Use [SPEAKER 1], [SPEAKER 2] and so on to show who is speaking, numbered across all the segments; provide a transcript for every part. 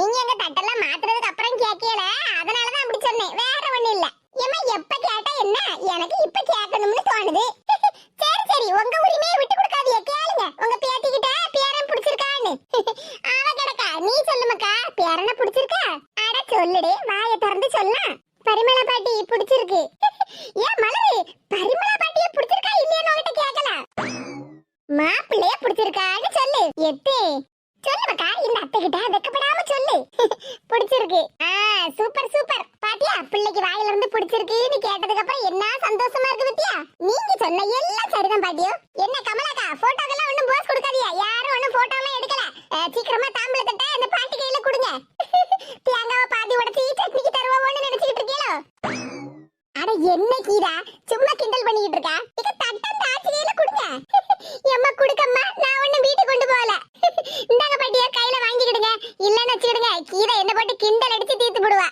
[SPEAKER 1] கேட்கணும் நீங்க எங்க தட்டெல்லாம் மாத்துறதுக்கு அப்புறம் கேட்கல அதனாலதான் அப்படி சொன்னேன் வேற ஒண்ணு இல்ல ஏமா எப்ப கேட்டா என்ன எனக்கு இப்ப கேட்கணும்னு தோணுது சரி சரி உங்க உரிமையை விட்டு கொடுக்காதீங்க கேளுங்க உங்க பேத்தி கிட்ட பேரன் பிடிச்சிருக்கான்னு அவ கிடக்கா நீ சொல்லுமக்கா பேரனை பிடிச்சிருக்கா அட சொல்லுடே வாயை திறந்து சொல்லலாம் பரிமளா பாட்டி பிடிச்சிருக்கு ஏன் மலரு பரிமளா பாட்டிய பிடிச்சிருக்கா இல்லையான்னு உன்கிட்ட கேட்கல மாப்பிள்ளைய பிடிச்சிருக்கான்னு சொல்லு எத்தே சொல்லுமக்கா இந்த அத்தை கிட்ட வெக்கப்படாம சொல்லு பிடிச்சிருக்கு ஆ சூப்பர் சூப்பர் பாத்தியா பிள்ளைக்கு வாயில இருந்து பிடிச்சிருக்குன்னு கேட்டதுக்கு அப்புறம் என்ன சந்தோஷமா இருக்கு பத்தியா நீங்க சொன்ன எல்லாம் என்ன கமலாக்கா? போட்டோக்கெல்லாம் ஒண்ணும் போஸ் கொடுக்காதியா யாரும் ஒண்ணும் போட்டோ எல்லாம் எடுக்கல சீக்கிரமா தாம்பளை தட்ட அந்த பாட்டி கையில கொடுங்க. தேங்காவ பாதி உடைச்சி சட்னிக்கு தருவோம்னு நினைச்சிட்டு இருக்கீங்களோ அட என்ன கீதா? சும்மா கிண்டல் பண்ணிட்டு இருக்கா? இது தட்டம் தாச்சி கையில கொடுங்க. எம்மா குடுக்கம்மா. நான் ஒண்ணு வீட்டுக்கு கொண்டு போகல. இந்தாங்க பாட்டியா கையில வாங்கிக்கிடுங்க. இல்லன்னு வச்சுக்கிடுங்க. கீதா என்ன போட்டு கிண்டல் அடிச்சு தீர்த்து போடுவா.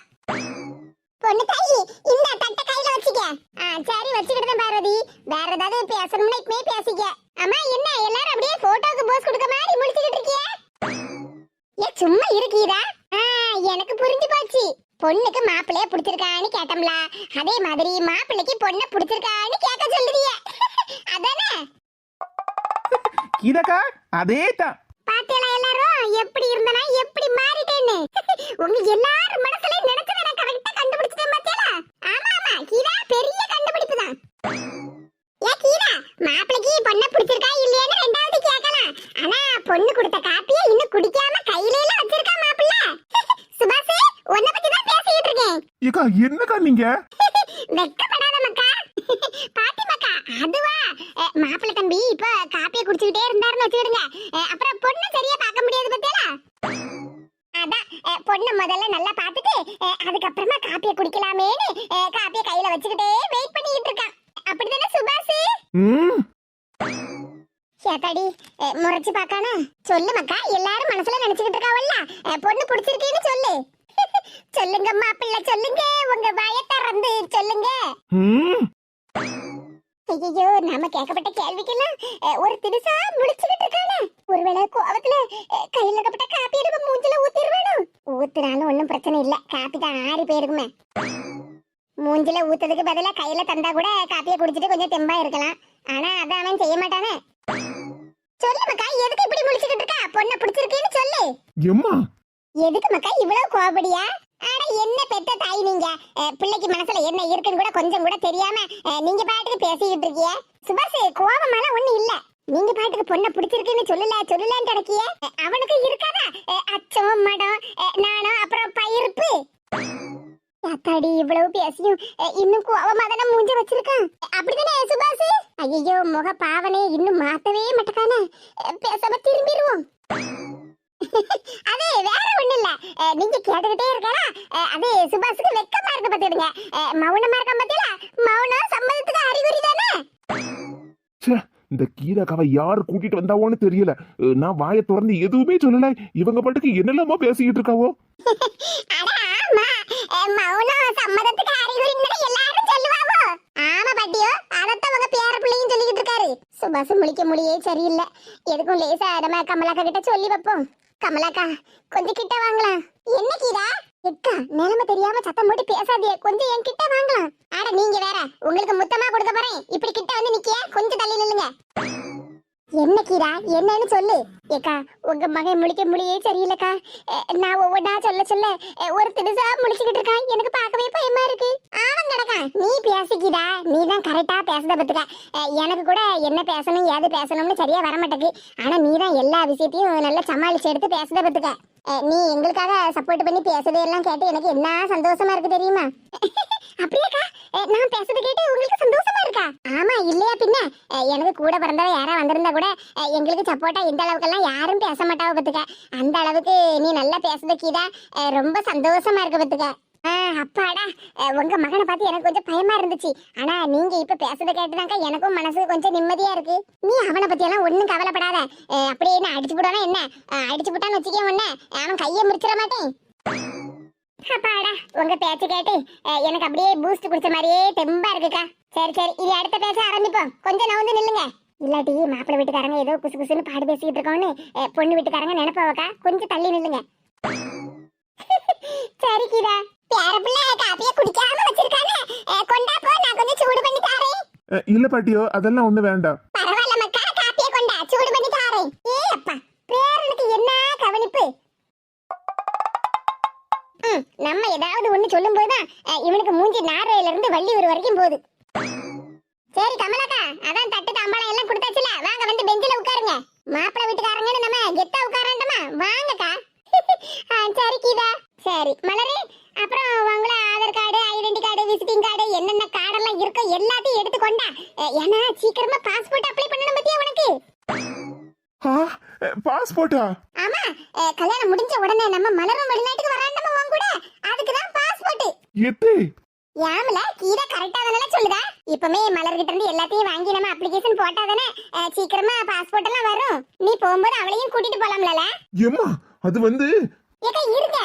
[SPEAKER 1] பொண்ணு தாயி இந்த தட்டை கையில வச்சுக்க. ஆ சரி வச்சுக்கிட்டு பார்வதி. வேற ஏதாவது பேசணும்னா இப்பவே பேசிக்க. அம்மா என்ன எல்லாரும் அப்படியே போட்டோக்கு போஸ் கொடுக்க மாதிரி முடிச்சுக்கிட்டு இருக்கிய? ஏ சும்மா இருக்கீரா? ஆ எனக்கு புரிஞ்சு போச்சு. பொண்ணுக்கு மாப்பிள்ளைய பிடிச்சிருக்கான்னு கேட்டோம்ல. அதே மாதிரி மாப்பிள்ளைக்கு பொண்ணை பிடிச்சிருக்கான்னு கேட்க சொல்லுதிய. அதானே?
[SPEAKER 2] கீதாக்கா அதே தான்.
[SPEAKER 1] பாத்தியலா எல்லாரும்? எப்படி இருந்தனா எப்படி மாறிட்டேன்னு? உங்க எல்லாரும் மனசுல நினைச்சத நான் கரெக்டா கண்டுபிடிச்சிட்டேன் பாத்தியலா ஆமா ஆமா. இதா பெரிய கண்டுபிடிப்பு தான் மாப்பிளைக்கு பொண்ணை பிடிச்சிருக்கா இல்லையான்னு ரெண்டாவது கேட்கலாம். ஆனா பொண்ணு கொடுத்த காப்பியை இன்னும் குடிக்காம கையில வச்சிருக்கா மாப்பிள்ள. சுபாஷ் உன்னை பத்தி தான் பேசிட்டு இருக்கேன்.
[SPEAKER 2] ஏக்கா என்னக்கா நீங்க?
[SPEAKER 1] வெக்கப்படாத மக்கா பாட்டி மக்கா அதுவா மாப்பிள்ளை தம்பி இப்ப காப்பியை குடிச்சுக்கிட்டே இருந்தாருன்னு வச்சுக்கிடுங்க. அப்புறம் பொண்ணு சரியா பார்க்க முடியாது பத்தியலா? அதான் பொண்ணு முதல்ல நல்லா பார்த்துட்டு அதுக்கப்புறமா காப்பியை குடிக்கலாமேன்னு காப்பியை கையில வச்சுக்கிட்டே வெயிட் பண்ணிட்டு இருக்கான் அப்படிதானே சுபாஷ்
[SPEAKER 2] ம்.
[SPEAKER 1] சேத்தாடி அஹ், முறைச்சு பார்க்கானா? சொல்லு மக்கா எல்லாரும் மனசுல நினைச்சுக்கிட்டு இருக்காவல்ல. பொண்ணு பிடிச்சிருக்கேன்னு சொல்லு. சொல்லுங்க மாப்பிள்ளை சொல்லுங்க. உங்க வாயை திறந்து சொல்லுங்க. ஐயோ நாம கேட்கப்பட்ட கேள்விக்கெல்லாம் ஒரு திடுசா முடிச்சுக்கிட்டு இருக்கானே. ஒருவேளை கோவத்துல கையில கப்பட்ட காப்பி நம்ம மூஞ்சில ஊத்திடுவானோ? ஊத்துனாலும் ஒண்ணும் பிரச்சனை இல்ல. காப்பி தான் ஆறி போயிருக்குமே. மூஞ்சில ஊத்துறதுக்கு பதிலா கையில தந்தா கூட காப்பியை குடிச்சிட்டு கொஞ்சம் தெம்பா இருக்கலாம். ஆனா அத அவன் செய்ய மாட்டானே. சொல்லு மக்கா எதுக்கு இப்படி முடிச்சுக்கிட்டு இருக்கா? பொண்ணை பிடிச்சிருக்கேன்னு சொல்லு.
[SPEAKER 2] எம்மா?
[SPEAKER 1] எதுக்கு மக்கா இவ்வளவு கோபடியா ஆனா என்ன பெத்த தாய் நீங்க? பிள்ளைக்கு மனசுல என்ன இருக்குன்னு கூட கொஞ்சம் கூட தெரியாம நீங்க பாட்டுக்கு பேசிக்கிட்டு இருக்கிய. சுபாஷ் கோபமெல்லாம் ஒண்ணு இல்ல. நீங்க பாட்டுக்கு பொண்ணை பிடிச்சிருக்குன்னு சொல்லல சொல்லலன்னு கிடக்கிய அவனுக்கு இருக்காதா? அச்சம் மடம் நாணம் அப்புறம் பயிருப்பு. அத்தாடி இவ்வளவு பேசியும் இன்னும் கோவமா தானே மூஞ்ச வச்சிருக்கான் அப்படிதானே சுபாஷ்? ஐயோ முக பாவனே இன்னும் மாத்தவே மாட்டேக்கானே. பேசாம திரும்பிடுவோம் அது வேற ஒண்ணு இல்ல நீங்க கேட்டுக்கிட்டே இருக்கலாம். அஹ், அது சுபாஷுக்கு வெக்கமா இருக்கு பாத்துடுங்க மௌனமா இருக்க பாத்தீங்களா மௌனம் சம்மதத்துக்கு அறிகுறி தானே?
[SPEAKER 2] இந்த கீதாக்காவை யார் கூட்டிட்டு வந்தாவோன்னு தெரியல. நான் வாயை திறந்து எதுவுமே சொல்லல. இவங்க பாட்டுக்கு என்னெல்லாமோ பேசிக்கிட்டு இருக்காவோ?
[SPEAKER 1] அட மௌனம் சம்மதத்துக்கு அறிகுறின்னு எல்லாரும் சொல்லுவாவோ? ஆமா பாட்டியோ. அதத்தான் உங்க பேர பிள்ளையும் சொல்லிக்கிட்டு இருக்காரு. முழிக்க முடியே சரியில்லை. எதுக்கும் லேசா நம்ம கமலாக்கா கிட்ட சொல்லி வைப்போம். கமலாக்கா கொஞ்சம் கிட்ட வாங்கலாம். என்ன கீதா? எக்கா நிலைமை தெரியாம சத்தம் போட்டு பேசாதே. கொஞ்சம் என் கிட்ட வாங்கலாம். ஆட நீங்க வேற. உங்களுக்கு முத்தமா கொடுக்க போறேன். இப்படி கிட்ட வந்து நிக்கிய? கொஞ்சம் என்ன கீரா? என்னன்னு சொல்லு. ஏக்கா உங்க மகன் முழிக்க முடியே சரியில்லைக்கா. நான் ஒவ்வொன்றா சொல்ல சொல்ல ஒரு திடுசா முழிச்சுக்கிட்டு இருக்கான். எனக்கு பார்க்கவே பயமா இருக்கு. ஆவன் கிடக்கான் நீ பேசிக்கிடா நீ தான் கரெக்டா பேசுத பத்துக்க எனக்கு கூட என்ன பேசணும் ஏது பேசணும்னு சரியா வர மாட்டேங்குது ஆனா நீ தான் எல்லா விஷயத்தையும் நல்லா சமாளிச்சு எடுத்து பேசுத பத்துக்க நீ எங்களுக்காக சப்போர்ட் பண்ணி பேசுறதே எல்லாம் கேட்டு எனக்கு என்ன சந்தோஷமா இருக்கு தெரியுமா? அப்படியாக்கா? நான் பேசுறது கேட்டு உங்களுக்கு சந்தோஷமா இருக்கா? ஆமா இல்லையா பின்ன? அஹ், எனக்கு கூட பிறந்தவ யாரா வந்திருந்தா கூட எங்களுக்கு சப்போர்ட்டா இந்த அளவுக்கெல்லாம் யாரும் பேச மாட்டாவ பத்துக்க. அந்த அளவுக்கு நீ நல்லா பேசுத கீதா. ரொம்ப சந்தோஷமா இருக்க பத்துக்க. அப்பாடா. உங்க மகனை பார்த்து எனக்கு கொஞ்சம் பயமா இருந்துச்சு. ஆனா நீங்க இப்ப பேசுறத கேட்டுதாக்கா எனக்கும் மனசு கொஞ்சம் நிம்மதியா இருக்கு. நீ அவனை பத்தி எல்லாம் ஒண்ணும் கவலைப்படாத. அஹ், அப்படியே என்ன அடிச்சு போடானா என்ன? அடிச்சு போட்டான்னு வச்சுக்கே உன்ன. அவன் கையை முடிச்சிட மாட்டேன். அப்பாடா உங்க பேச்சு கேட்டு எனக்கு அப்படியே பூஸ்ட் குடிச்ச மாதிரியே தெம்பா இருக்குக்கா. சரி சரி இது அடுத்த பேச ஆரம்பிப்போம். கொஞ்சம் நவுந்து நில்லுங்க. இல்லாட்டி மாப்பிள்ளை வீட்டுக்காரங்க ஏதோ குசு குசுன்னு பாடு பேசிக்கிட்டு இருக்கோன்னு பொண்ணு வீட்டுக்காரங்க நினைப்பாவக்கா. கொஞ்சம் தள்ளி நில்லுங்க. சரி கீதா.
[SPEAKER 2] இல்ல பாட்டியோ அதெல்லாம் ஒண்ணு வேண்டாம்.
[SPEAKER 1] பரவாயில்ல மக்கா காப்பிய கொண்டா சூடு பண்ணி தாரேன். ஏ அப்பா பேரனுக்கு என்ன கவனிப்பு? நம்ம ஏதாவது ஒண்ணு சொல்லும் போதுதான் இவனுக்கு மூஞ்சி நார்வையில இருந்து வள்ளியூர் வரைக்கும் போகுது. சரி கமலாக்கா அதான் தட்டு தாம்பாளம் எல்லாம் கொடுத்தாச்சுல வாங்க வந்து பெஞ்சில உட்காருங்க. மாப்பிள்ளை வீட்டுக்காரங்கன்னு நம்ம கெத்தா உட்காரண்டமா? வாங்கக்கா. சரி கீதா. சரி மலரு அப்புறம் உங்கள Aadhaar card identity card visiting card என்னென்ன கார்டெல்லாம் இருக்கோ எல்லாத்தையும் எடுத்து கொண்டா அஹ், ஏன்னா சீக்கிரமா பாஸ்போர்ட் அப்ளை பண்ணணும் பத்தியா உனக்கு?
[SPEAKER 2] பாஸ்போர்ட்டா
[SPEAKER 1] ஆமா கல்யாணம் முடிஞ்ச உடனே நம்ம மலரும் வெளிநாட்டுக்கு வராண்டமா உன் கூட? அதுக்கு தான் பாஸ்போர்ட்
[SPEAKER 2] எத்தே?
[SPEAKER 1] யாமல கீதா கரெக்டா தானே சொல்லுதா? இப்பமே மலர்கிட்ட இருந்து எல்லாத்தையும் வாங்கி நம்ம அப்ளிகேஷன் போட்டா தானே சீக்கிரமா பாஸ்போர்ட் எல்லாம் வரும். நீ போகும்போது அவளையும் கூட்டிட்டு போலாம்ல
[SPEAKER 2] ஏம்மா அது வந்து
[SPEAKER 1] ஏக்கா இருங்க.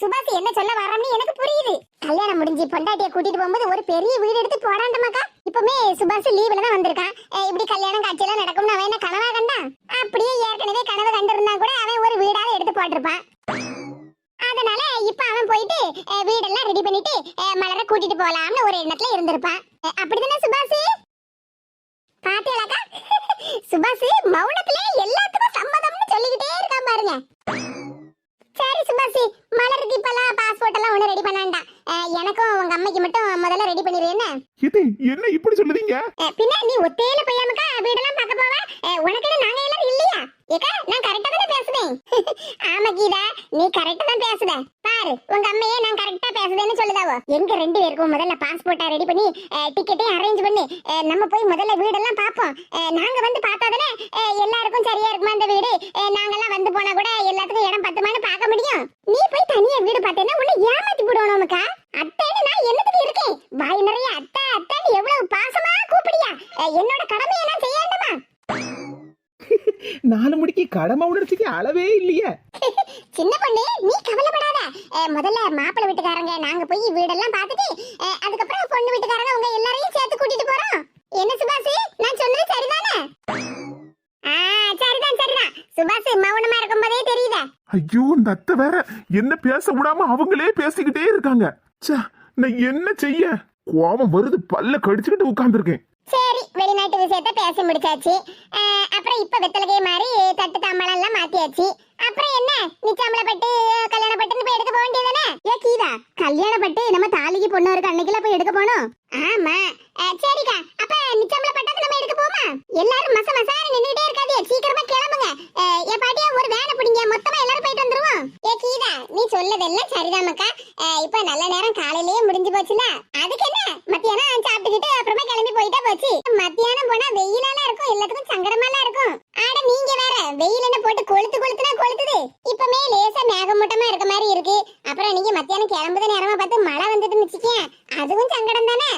[SPEAKER 1] சுபாஷ் என்ன சொல்ல வரோம்னு எனக்கு புரியுது. கல்யாணம் முடிஞ்சு பொண்டாட்டிய கூட்டிட்டு போகும்போது ஒரு பெரிய வீடு எடுத்து போடாண்டமாக்கா? இப்பவுமே சுபாஷ் லீவ்ல தான் வந்திருக்கான். இப்படி கல்யாணம் காட்சியெல்லாம் நடக்கும்னு அவன் என்ன கனவா கண்டான் அப்படியே ஏற்கனவே கனவு கண்டிருந்தா கூட அவன் ஒரு வீடாவது எடுத்து போட்டிருப்பான். அதனால இப்ப அவன் போயிட்டு வீடெல்லாம் ரெடி பண்ணிட்டு மலரை கூட்டிட்டு போலாம்னு ஒரு எண்ணத்துல இருந்திருப்பான். அப்படிதானே சுபாஷ்? பாத்தியாக்கா சுபாஷ் மௌனத்திலே எல்லாத்துக்கும் சம்மதம்னு சொல்லிக்கிட்டே இருக்கான் பாருங்க சரி சுபாஷ் மலருக்கு இப்பெல்லாம் பாஸ்போர்ட் எல்லாம் ஒண்ணு ரெடி பண்ணாண்டா அஹ், எனக்கும் உங்க அம்மைக்கு மட்டும் முதல்ல ரெடி பண்ணிடு என்ன
[SPEAKER 2] இது என்ன இப்படி சொல்லுதீங்க
[SPEAKER 1] அஹ், பின்ன நீ ஒத்தையில பையாமக்கா வீடெல்லாம் பார்க்க போவ அஹ், உனக்கு என்ன நாங்க எல்லாரும் இல்லையா ஏக்கா நான் கரெக்டா தானே பேசுறேன் ஆமா கீதா நீ கரெக்டா தான் பேசுத பாரு உங்க அம்மையே நான் கரெக்டா பேசுதேன்னு சொல்லுதாவோ எங்க ரெண்டு பேருக்கும் முதல்ல பாஸ்போர்ட்டை ரெடி பண்ணி டிக்கெட்டையும் அரேஞ்ச் பண்ணி அஹ், நம்ம போய் முதல்ல வீடெல்லாம் பார்ப்போம் அஹ், நாங்க வந்து பார்த்தா தானே அஹ், எல்லாருக்கும் சரியா இருக்குமா அந்த வீடு அஹ், நாங்கெல்லாம் வந்து போனா கூட எல்லாத்துக்கும் இடம் பத்துமான்னு பார்க்க முடியும் நீ போய் தனியா வீடு பார்த்தேன்னா உன்னை ஏமாத்தி போடுவோம் நமக்கா அத்தைன்னு நான் என்னத்துக்கு இருக்கேன் வாய் நிறைய. அத்தை அத்தைன்னு எவ்வளவு பாசமா கூப்பிடியா? என்னோட கடமையை நான் செய்யாண்டமா
[SPEAKER 3] நாலு மணிக்கு கடமை உணர்ச்சிக்கு அளவே இல்லையே.
[SPEAKER 1] சின்ன பொண்ணு நீ கவலைப்படாத. முதல்ல மாப்பிள்ளை வீட்டுக்காரங்க நாங்க போய் வீடெல்லாம் பார்த்துட்டு அதுக்கப்புறம் பொண்ணு வீட்டுக்காரங்க உங்க எல்லாரையும் சேர்த்து கூட்டிட்டு போறோம். என்ன சுபாஷ்? நான் சொன்னது சரிதானே? சரிதான் சரிதான். சுபாஷ் மௌனமா இருக்கும்போதே தெரியுதா.
[SPEAKER 2] ஐயோ இந்த அத்தை வேற. என்ன பேச விடாம அவங்களே பேசிக்கிட்டே இருக்காங்க. நான் என்ன செய்ய? கோபம் வருது. பல்ல கடிச்சுக்கிட்டு உட்கார்ந்துருக்கேன்.
[SPEAKER 1] சரி வெளிநாட்டு விஷயத்த பேசி முடிச்சாச்சு. அப்புறம் இப்ப வெத்தலகை மாதிரி தட்டு தாம்பலம் எல்லாம் மாத்தியாச்சு. அப்புறம் என்ன? நிச்சாம்பளப்பட்டு கல்யாணப்பட்டுன்னு போய் எடுக்க போக வேண்டியதானே ஏ கீதா கல்யாணப்பட்டு நம்ம தாலிக்கு பொண்ணு இருக்க அன்னைக்குல போய் எடுக்க போனோம் ஆமா அஹ், சரிக்கா அப்ப நிச்சாம்பளப்பட்டது நம்ம எடுக்க போமா எல்லாரும் மச மசார நின்னுட்டே இருக்காதே சீக்கிரமா கிளம்புங்க அஹ், என் பாட்டியா ஒரு வேனை பிடிங்க மொத்தமா எல்லாரும் போயிட்டு வந்துருவோம் ஏ கீதா நீ சொல்லதெல்லாம் சரிதாமக்கா அஹ், இப்ப நல்ல நேரம் காலையிலேயே முடிஞ்சு போச்சுல அதுக்கு என்ன மத்தியானம் சாப்பிட்டுக்கிட்டு அப்புறமா கிளம்பி போயிட்டா போச்சு மத்தியானம் போனா வெயிலாலாம் இருக்கும் எல்லாத்துக்கும் சங்கடமாலாம் இருக்கும் ஆட நீங்க வேற வெயில் என்ன போட்டு கொளுத்து கொளுத்துனா கொளுத்துது இப்பமே லேசா மேகமூட்டமா இருக்க மாதிரி இருக்கு அப்புறம் நீங்க மத்தியானம் கிளம்புத நேரமா பார்த்து மழை வந்துட்டு வச்சுக்கேன் அதுவும் சங்கடம் தானே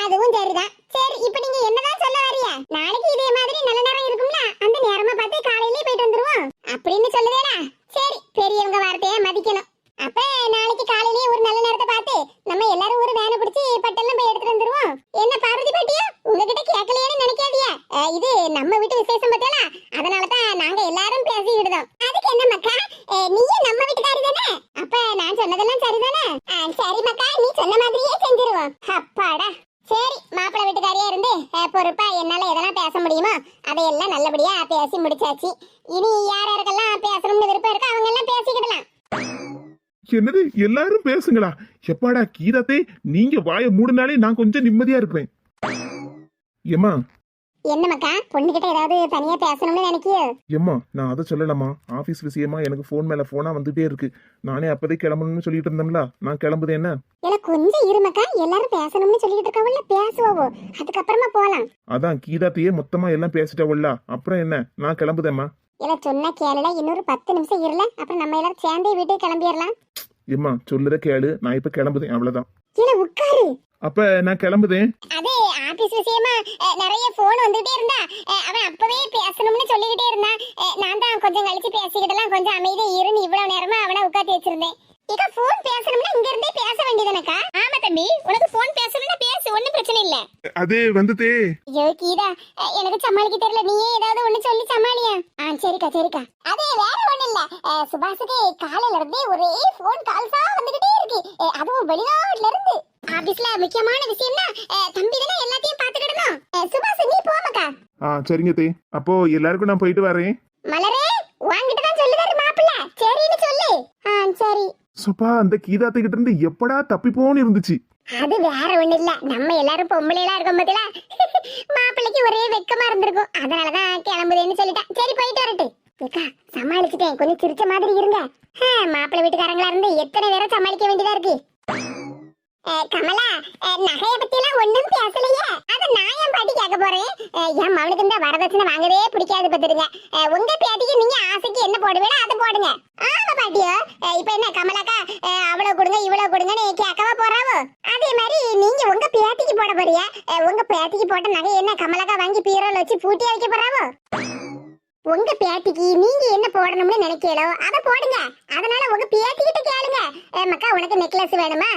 [SPEAKER 1] அதுவும் சரிதான் சரி இப்ப நீங்க என்னதான் சொல்ல வரியா நாளைக்கு இதே மாதிரி நல்ல நேரம் இருக்கும்ல அந்த நேரமா பார்த்து காலையிலேயே போயிட்டு வந்துருவோம் அப்படின்னு சொல்லுதேடா சரி பெரியவங்க வார்த்தையை மதிக்கணும் அப்ப நாளைக்கு காலையிலேயே ஒரு நல்ல நேரத்தை பார்த்து நம்ம எல்லாரும் ஒரு வேனை பிடிச்சி பட்டெல்லாம் போய் எடுத்துட்டு வந்துருவோம் என்ன பார்வதி பாட்டியா உங்ககிட்ட கேட்கலையேன்னு நினைக்காதியா அஹ், இது நம்ம வீட்டு விசேஷம் பத்தியல அதனால தான் நாங்க எல்லாரும் பேசிக்கிடுதோம் அதுக்கு என்ன மக்கா அஹ், நீயும் நம்ம வீட்டுக்காரி தானே அப்ப நான் சொன்னதெல்லாம் சரிதானே அஹ், சரி மக்கா நீ சொன்ன மாதிரியே செஞ்சிருவோம் அப்பாடா சரி மாப்பிள்ளை வீட்டுக்காரியா இருந்து அஹ், பொறுப்பா என்னால எதெல்லாம் பேச முடியுமோ அதையெல்லாம் நல்லபடியா பேசி முடிச்சாச்சு இனி யார் யாருக்கெல்லாம் பேசணும்னு விருப்பம் இருக்கோ அவங்க எல்லாம் பேசிக்கிடலாம்
[SPEAKER 2] என்னது? எல்லாரும் பேசுங்களா எப்பாடா கீதாத்தே நீங்க வாயை மூடினாலே நான் கொஞ்சம் நிம்மதியா இருப்பேன். ஏம்மா?
[SPEAKER 1] என்ன மக்கா? பொண்ணுகிட்ட ஏதாவது தனியா பேசணும்னு நினைக்கியோ?
[SPEAKER 2] ஏம்மா நான் அதை சொல்லலாமா ஆபீஸ் விஷயமா எனக்கு ஃபோன் மேல போனா வந்துட்டே இருக்கு. நானே அப்பதே கிளம்பணும்னு சொல்லிட்டு இருந்தோம்ல நான் கிளம்புது என்ன?
[SPEAKER 1] இல்ல கொஞ்சம் இரு மக்கா. எல்லாரும் பேசணும்னு சொல்லிட்டு இருக்கவங்கள பேசுவோம் அதுக்கப்புறமா போலாம்.
[SPEAKER 2] அதான் கீதாத்தையே மொத்தமா எல்லாம் பேசிட்டவள்ல அப்புறம் என்ன? நான் கிளம்புதேம்மா.
[SPEAKER 1] இல்ல சொன்னா கேளுடா இன்னொரு பத்து நிமிஷம் இருல அப்புறம் நம்ம எல்லாரும் சேர்ந்தே வீட்டுக்கு கிளம்பிடலாம்.
[SPEAKER 2] ஏம்மா சொல்லுற கேளு நான் இப்ப கிளம்புதேன் அவ்வளவுதான்.
[SPEAKER 1] இல்ல உட்காரு.
[SPEAKER 2] அப்ப நான் கிளம்புதேன்
[SPEAKER 1] அது ஆபீஸ் விஷயமா நிறைய போன் வந்துகிட்டே இருந்தா அவன் அப்பவே பேசணும்னு சொல்லிக்கிட்டே இருந்தான் நான் தான் கொஞ்சம் கழிச்சு பேசிக்கிட்டலாம் கொஞ்சம் அமைதியா இருன்னு இவ்வளவு நேரமா அவனை உட்காந்து வச்சிருந்தேன். இத போன் பேசணும்னா இங்க இருந்தே பேச வேண்டியதுனக்கா
[SPEAKER 4] ஆமா தம்பி உனக்கு போன் பேசணும்னா பேசு ஒண்ணும் பிரச்சனை இல்ல.
[SPEAKER 2] அது வந்துதே
[SPEAKER 1] ஐயோ கீதா எனக்கு சமாளிக்க தெரியல. நீயே ஏதாவது ஒண்ணு சொல்லி சமாளியா? ஆ சரிக்கா சரிக்கா. அது வேற ஒண்ணு இல்ல. சுபாஷுக்கு காலையில இருந்தே ஒரே போன் கால்ஸா வந்துகிட்டே இருக்கு. அதுவும் வெளிநாட்டுல இருந்து. ஆபீஸ்ல முக்கியமான விஷயம்னா தம்பி தானே எல்லாத்தையும் பாத்துக்கிடணும் சுபாஷ் நீ போமக்கா
[SPEAKER 2] ஆ சரிங்க தே. அப்போ எல்லாருக்கும் நான் போயிட்டு வரேன்.
[SPEAKER 1] மலரே வாங்கிட்டு தான் சொல்லுதாரு மாப்பிள்ள. சரின்னு சொல்லு. ஆ சரி.
[SPEAKER 2] சுப்பா அந்த கீதாத்தை கிட்ட இருந்து எப்படா தப்பிப்போன்னு இருந்துச்சு.
[SPEAKER 1] அது வேற ஒண்ணு இல்ல நம்ம எல்லாரும் பொம்பளைலாம் இருக்கும் பத்தில மாப்பிள்ளைக்கு ஒரே வெக்கமா இருந்திருக்கும். அதனாலதான் கிளம்புதேன்னு சொல்லிட்டேன். சரி போயிட்டு வரட்டு. ஏக்கா சமாளிச்சுட்டேன். கொஞ்சம் சிரிச்ச மாதிரி இருங்க. மாப்பிள்ளை வீட்டுக்காரங்களா இருந்து எத்தனை பேரை சமாளிக்க வேண்டியதா இருக்கு? கமலா நகைய பத்தி எல்லாம் ஒண்ணும் பேசலையே. அத நான் என் பாட்டி கேட்க போறேன். என் மவனுக்கு இந்த வரதட்சணை வாங்கவே பிடிக்காது பத்துருங்க உங்க பேட்டிக்கு நீங்க ஆசைக்கு என்ன போடுவீங்களோ அதை போடுங்க. ஆமா பாட்டியோ. இப்ப என்ன கமலாக்கா அஹ், அவ்வளவு கொடுங்க இவ்வளவு கொடுங்கன்னு கேட்கவா போறாவோ? அதே மாதிரி நீங்க உங்க பேட்டிக்கு போட போறியா? உங்க பேட்டிக்கு போட்ட நகை என்ன கமலாக்கா வாங்கி பீரோல வச்சு பூட்டி வைக்க போறாவோ? உங்க பேத்திக்கு நீங்க என்ன போடணும்னு நினைக்கலோ அதை போடுங்க. அதனால உங்க பேத்திக்கிட்ட கேளுங்க. மக்கா உனக்கு நெக்லஸ் வேணுமா?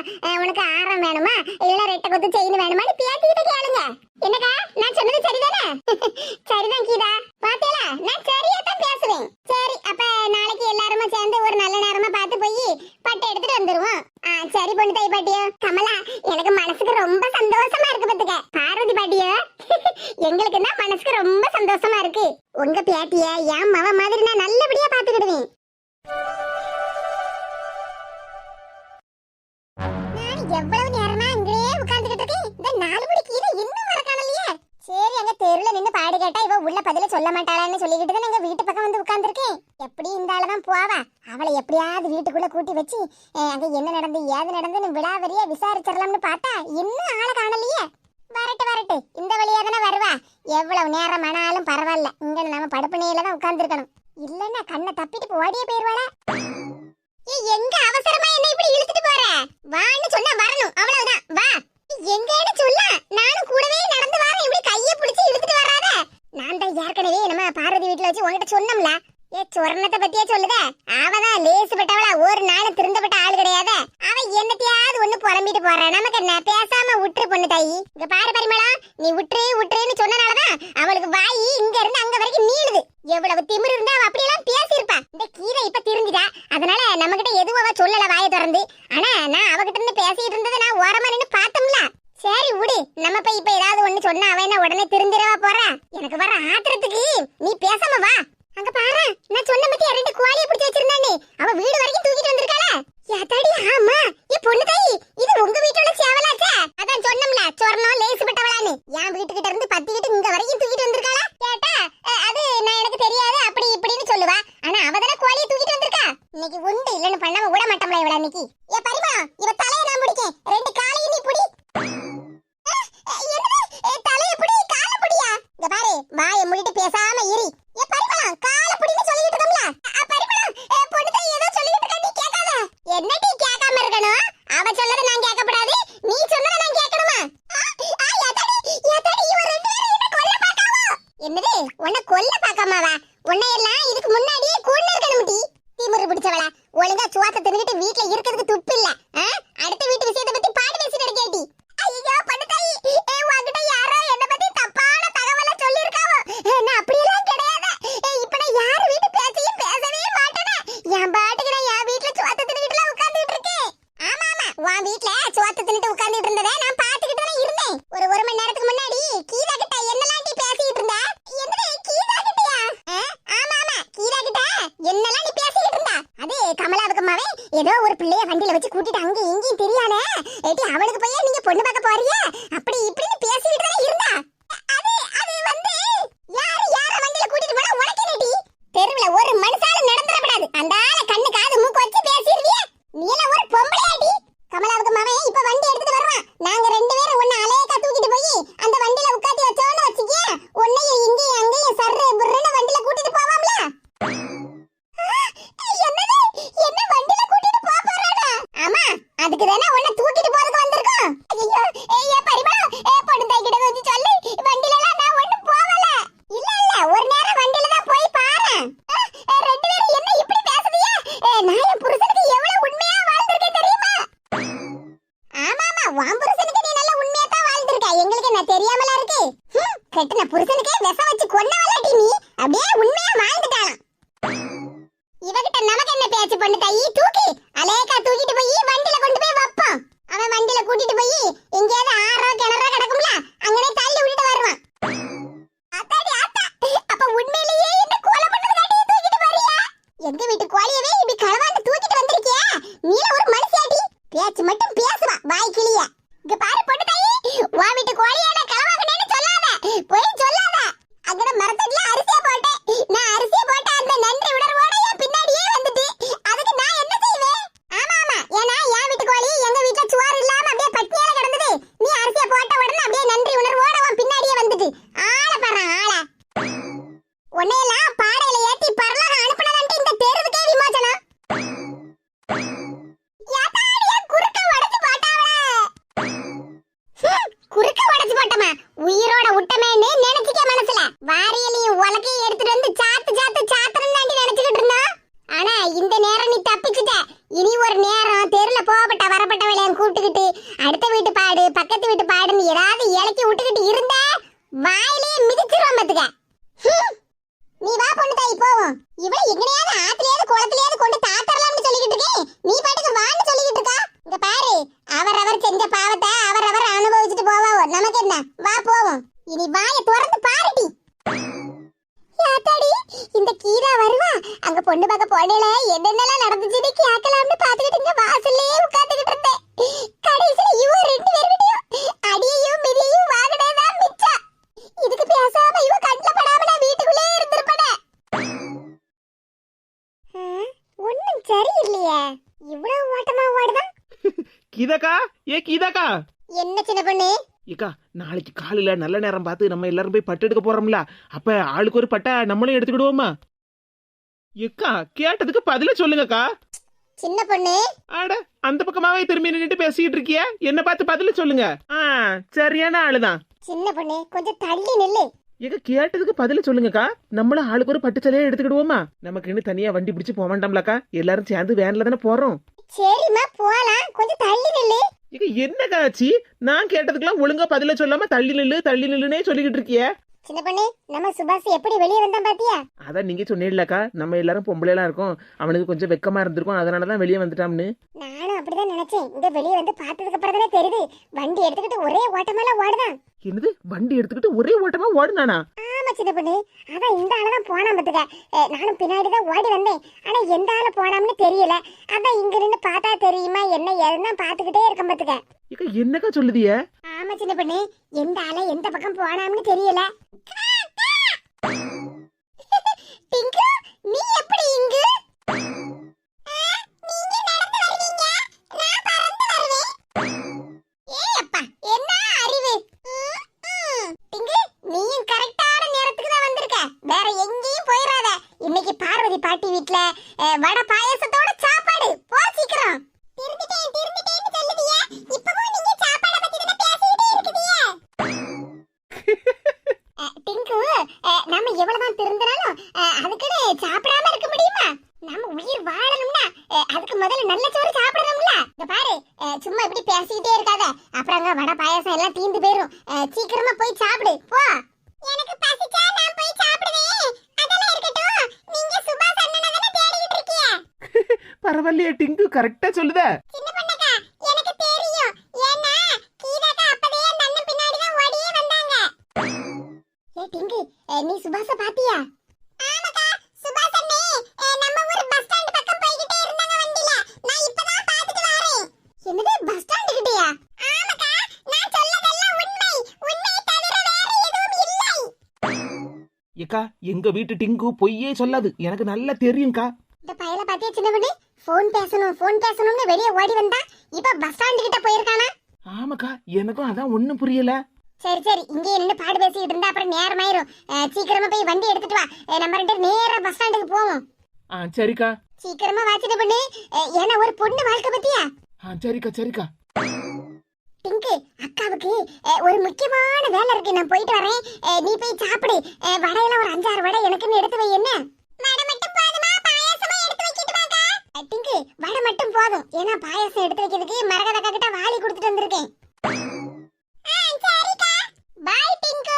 [SPEAKER 1] உனக்கு ஆரம் வேணுமா? இல்ல ரெட்டை கொத்து செயின் வேணுமா பேத்திக்கிட்ட கேளுங்க. என்னக்கா நான் சொன்னது சரிதானே? சரிதான் கீதா. பாத்தியலா நான் சரியா தான் பேசுவேன். சரி அப்ப நாளைக்கு எல்லாருமே சேர்ந்து ஒரு நல்ல நேரமா பார்த்து போய் பட்டு எடுத்துட்டு வந்துருவோம். ஆ, சரி பொண்ணு தாய் பாட்டியோ. கமலா எனக்கு மனசுக்கு ரொம்ப சந்தோஷமா இருக்கு பாத்துக்க. பார்வதி பாட்டியோ எங்களுக்கு தான் மனசுக்கு ரொம்ப சந்தோஷமா இருக்கு. உங்க பேட்டிய என் மவ மாதிரி நான் நல்லபடியா பாத்துக்கிடுவேன் நான் எவ்வளவு சொல்ல மாட்டாளான்னு சொல்லிக்கிட்டு தான் எங்க வீட்டு பக்கம் வந்து உட்காந்துருக்கேன் எப்படி இந்த ஆளதான் போவா? அவளை எப்படியாவது வீட்டுக்குள்ள கூட்டி வச்சு அஹ், அங்க என்ன நடந்து ஏது நடந்துன்னு விடாவரியா விசாரிச்சிடலாம்னு பார்த்தா இன்னும் ஆளை காணலையே? வரட்டு வரட்டு. இந்த வழியா தானே வருவா? எவ்வளவு நேரம் ஆனாலும் பரவாயில்ல. இங்க நம்ம படுப்பணையில தான் உட்கார்ந்துருக்கணும். இல்லன்னா கண்ணை தப்பிட்டு ஓடியே போயிருவாளா? எங்க அவசரமா என்ன இப்படி இழுத்துட்டு போற? வான்னு சொன்னா வரணும். அவ்வளவுதான். வா. எங்கன்னு சொல்ல நானும் கூடவே நடந்து வரேன். இப்படி கையை பிடிச்சி இழுத்துட்டு வராத. நான் தான் ஏற்கனவே நம்ம பார்வதி வீட்டுல வச்சு உன்கிட்ட சொன்னோம்ல. ஏ சொர்ணத்தை பத்தியே சொல்லுத. அவதான் லேசுப்பட்டவளா ஒரு நாள் திருந்தப்பட்ட ஆள் கிடையாது. அவ என்னத்தையாவது ஒண்ணு புலம்பிட்டு போறா. நமக்கு என்ன? பேசாம விட்டுரு பொண்ணு தாயி. இங்க பாரு பரிமளா. நீ விட்டுரு விட்டுருன்னு சொன்னனாலதான் அவளுக்கு வாய் இங்க இருந்து அங்க வரைக்கும் நீளுது. எவ்வளவு திமிரு இருந்தா அவ அப்படியெல்லாம் பேசியிருப்பா. இந்த கீரை இப்ப திரும்பிட்டா அதனால நம்ம கிட்ட எதுவும் அவ சொல்லல வாயை திறந்து. ஆனா நான் அவகிட்ட இருந்து பேசிட்டு இருந்ததை நான் ஓரமா நின்னு பார்த்தோம்ல. சரி விடு நம்ம போய் இப்ப ஏதாவது ஒண்ணு சொன்னா அவ என்ன உடனே திருந்திரவா போறா? எனக்கு வர ஆத்திரத்துக்கு. நீ பேசாம வா. அங்க பாரு. நான் சொன்ன பத்தி ரெண்டு குவாலிய பிடிச்சு வச்சிருந்தானே அவ வீடு வரைக்கும் தூக்கிட்டு வந்திருக்காள. யாத்தாடி ஆமா. ஏ பொண்ணு தாய். இது உங்க வீட்டோட சேவலாச்சே. அதான் சொன்னோம்ல சொர்ணம் லேசுப்பட்டவளான்னு என் வீட்டுக்கிட்ட இருந்து பத்து உன் புருஷனுக்கு நீ நல்ல உண்மையா வாழ்ந்திருக்க. எங்களுக்கு என்ன தெரியாமல இருக்கு? கெட்டின புருஷனுக்கே விஷம் வச்சு கொன்னவளாட்டி நீ? அப்படியே உண்மையா வாழ்ந்துட்டாளாம். இவகிட்ட நமக்கு என்ன பேச்சு பண்ணு தாயி? தூக்கி. அலேக்கா தூக்கிட்டு போய் வண்டியில கொண்டு போய் ஏதாவது இலக்கி விட்டுக்கிட்டு இருந்த வாயிலே மிதிச்சிருவோம் பத்துக்க. நீ வா பொண்ணு தாய் போவோம். இவன் எங்கனையாவது ஆத்துலயாவது குளத்துலயாவது கொண்டு தாத்தரலாம்னு சொல்லிக்கிட்டு இருக்கேன் நீ பாட்டுக்கு வான்னு சொல்லிக்கிட்டு இருக்கா? இங்க பாரு அவரவர் செஞ்ச பாவத்தை அவரவர் அனுபவிச்சுட்டு போவாவோ. நமக்கு என்ன? வா போவோம். இனி வாயை திறந்து பாருடி. யாத்தாடி இந்த கீரா வருவா அங்க பொண்ணு பார்க்க போனேல என்னென்னலாம் நடந்துச்சுன்னு கேட்கலாம்னு பாத்துக்கிட்டு இங்க வாசல்லே உட்கார்ந்துகிட்டு இருந்தேன். கடைசியில இவ ரெண்டு பேர்கிட்டயும் அடியையும் மிதியையும் வாங்கினதான் மிச்சம். இதுக்கு பேசாம இவ கண்ணுல படாம நான் வீட்டுக்குள்ளே இருந்திருப்பேனே. ஒண்ணும் சரியில்லையே. இவ்வளவு ஓட்டமா ஓடுதான்.
[SPEAKER 3] கீதாக்கா? ஏ கீதாக்கா?
[SPEAKER 1] என்ன சின்ன பொண்ணு?
[SPEAKER 3] ஏக்கா நாளைக்கு காலையில நல்ல நேரம் பார்த்து நம்ம எல்லாரும் போய் பட்டு எடுக்க போறோம்ல. அப்ப ஆளுக்கு ஒரு பட்டை நம்மளும் எடுத்துக்கிடுவோமா? ஏக்கா கேட்டதுக்கு பதில சொல்லுங்கக்கா.
[SPEAKER 1] சின்ன பொண்ணு.
[SPEAKER 3] அட அந்த பக்கமாவே திரும்பி நின்னுட்டு பேசிக்கிட்டு இருக்கிய. என்ன பார்த்து பதில சொல்லுங்க. ஆ சரியான ஆளுதான்.
[SPEAKER 1] சின்ன பொண்ணு கொஞ்சம் தள்ளி நில்லு.
[SPEAKER 3] ஏங்க கேட்டதுக்கு பதில சொல்லுங்கக்கா. நம்மளும் ஆளுக்கு ஒரு பட்டு சேலையை எடுத்துக்கிடுவோமா? நமக்கு இன்னும் தனியா வண்டி பிடிச்சு போக வேண்டாம்லக்கா. எல்லாரும் சேர்ந்து வேன்ல தானே போறோம்.
[SPEAKER 1] சரிம்மா போலாம். கொஞ்சம் தள்ளி நில்லு.
[SPEAKER 3] இங்க என்னக்கா ஆச்சு? நான் கேட்டதுக்கெல்லாம் ஒழுங்கா பதில சொல்லாம தள்ளி நில்லு தள்ளி நில்லுனே சொல்லிக்கிட்டு இருக்கிய.
[SPEAKER 1] சின்ன பொண்ணு நம்ம சுபாஷ் எப்படி வெளியே வந்தான் பாத்தியா?
[SPEAKER 3] அதான் நீங்க சொன்னீங்களக்கா நம்ம எல்லாரும் பொம்பளைலாம் இருக்கோம். அவனுக்கு கொஞ்சம் வெக்கமா இருந்திருக்கும். அதனாலதான் வெளியே வந்துட்டான்னு
[SPEAKER 1] நானும் அப்படிதான் நினைச்சேன். இங்க வெளியே வந்து பார்த்ததுக்கு அப்புறம் தானே தெரியுது. வண்டி எடுத்துக்கிட்டு ஒரே ஓட்டமெல்லாம் ஓடுதான்.
[SPEAKER 3] என்னது வண்டி எடுத்துக்கிட்டு ஒரே ஓட்டமா ஓடுனானா?
[SPEAKER 1] ஆமா சின்ன பொண்ணு அதான் இந்த ஆளு தான் போனான் பாத்துக்க நானும் பின்னாடி தான் ஓடி வந்தேன். ஆனா எந்த ஆளு போனாம்னு தெரியல. அதான் இங்க நின்னு பார்த்தா தெரியுமா என்ன ஏதுன்னா பாத்துக்கிட்டே இருக்கேன் பாத்துக்க
[SPEAKER 3] இக்க என்னக்கா சொல்லுதிய?
[SPEAKER 1] ஆமா சின்ன பொண்ணு எந்த ஆளு எந்த பக்கம் போனாம்னு தெரியல. டிங்கு நீ எப்படி இங்கு? வடை பாயாசத்தோட சாப்பாடு போ சீக்கிரம் திருந்துட்டேன் திருந்துட்டேன்னு சொல்லுதிய இப்பவும் நீங்க சாப்பாட பத்தி தானே பேசிட்டே இருக்குதிய டிங்கு அஹ், நம்ம எவ்வளவுதான் திருந்தினாலும் அஹ், அதுக்குன்னு சாப்பிடாம இருக்க முடியுமா நம்ம உயிர் வாழணும்னா அஹ், அதுக்கு முதல்ல நல்ல சோறு சாப்பிடணும்ல இங்க பாரு அஹ், சும்மா இப்படி பேசிக்கிட்டே இருக்காத அப்புறம் அங்க வடை பாயாசம் எல்லாம் தீந்து போயிரும் அஹ், சீக்கிரமா போய் சாப்பிடு போ எனக்கு பசிச்சா நான் போய் சாப்பிடுவேன் அதெல்லாம் இருக்கட்டும் நீங்க சுபாஷ் அண்ணனை தானே தேடிட்டு இருக்கீங்க
[SPEAKER 3] பரவாயில்லையே டிங்கு கரெக்டா சொல்லுத
[SPEAKER 1] சின்ன பொண்ணுக்கா எனக்கு தெரியும் ஏன்னா கீதாக்கா அப்பதே அந்த அண்ணன் பின்னாடி தான் ஓடியே வந்தாங்க ஏ டிங்கு அஹ், நீ சுபாஷ பாத்தியா ஆமாக்கா சுபாஷ் அண்ணே அஹ், நம்ம ஊர் பஸ் ஸ்டாண்ட் பக்கம் போய்கிட்டே இருந்தாங்க வண்டில நான் இப்பதான் பார்த்துட்டு வரேன் என்னது பஸ் ஸ்டாண்ட் கிட்டயா ஆமாக்கா நான் சொல்லதெல்லாம் உண்மை. உண்மை தவிர வேற எதுவும் இல்லை.
[SPEAKER 3] ஏக்கா எங்க வீட்டு டிங்கு பொய்யே சொல்லாது. எனக்கு நல்லா தெரியும்க்கா.
[SPEAKER 1] இந்த பயல பாத்தியா சின்ன பொண்ணு? ஃபோன் பேசணும் ஃபோன் பேசணும்னு வெளியே ஓடி வந்தா இப்ப பஸ் ஸ்டாண்ட் கிட்ட போயிருக்கானா?
[SPEAKER 3] ஆமாக்கா எனக்கும் அதான் ஒண்ணும் புரியல.
[SPEAKER 1] சரி சரி இங்கே நின்று பாடு பேசிக்கிட்டு இருந்தா அப்புறம் நேரமாயிரும். சீக்கிரமா போய் வண்டி எடுத்துட்டு வா. நம்ம ரெண்டு நேரா பஸ் ஸ்டாண்டுக்கு போவோம்.
[SPEAKER 3] ஆ சரிக்கா.
[SPEAKER 1] சீக்கிரமா வாச்சிட்டு பொண்ணு. ஏன்னா ஒரு பொண்ணு வாழ்க்கை பத்தியா?
[SPEAKER 3] ஆ சரிக்கா சரிக்கா.
[SPEAKER 1] டிங்கு அக்காவுக்கு ஒரு முக்கியமான வேலை இருக்கு. நான் போயிட்டு வரேன். நீ போய் சாப்பிடு. வடையெல்லாம் ஒரு அஞ்சாறு வடை எனக்குன்னு எடுத்து வை என்ன? வடை மட்டும் போதுமா? டிங்கு வடை மட்டும் போதும். ஏன்னா பாயசம் எடுத்து வைக்கிறதுக்கு மரகதக்கா கிட்ட வாளி கொடுத்துட்டு வந்திருக்கேன். பாய் டிங்கு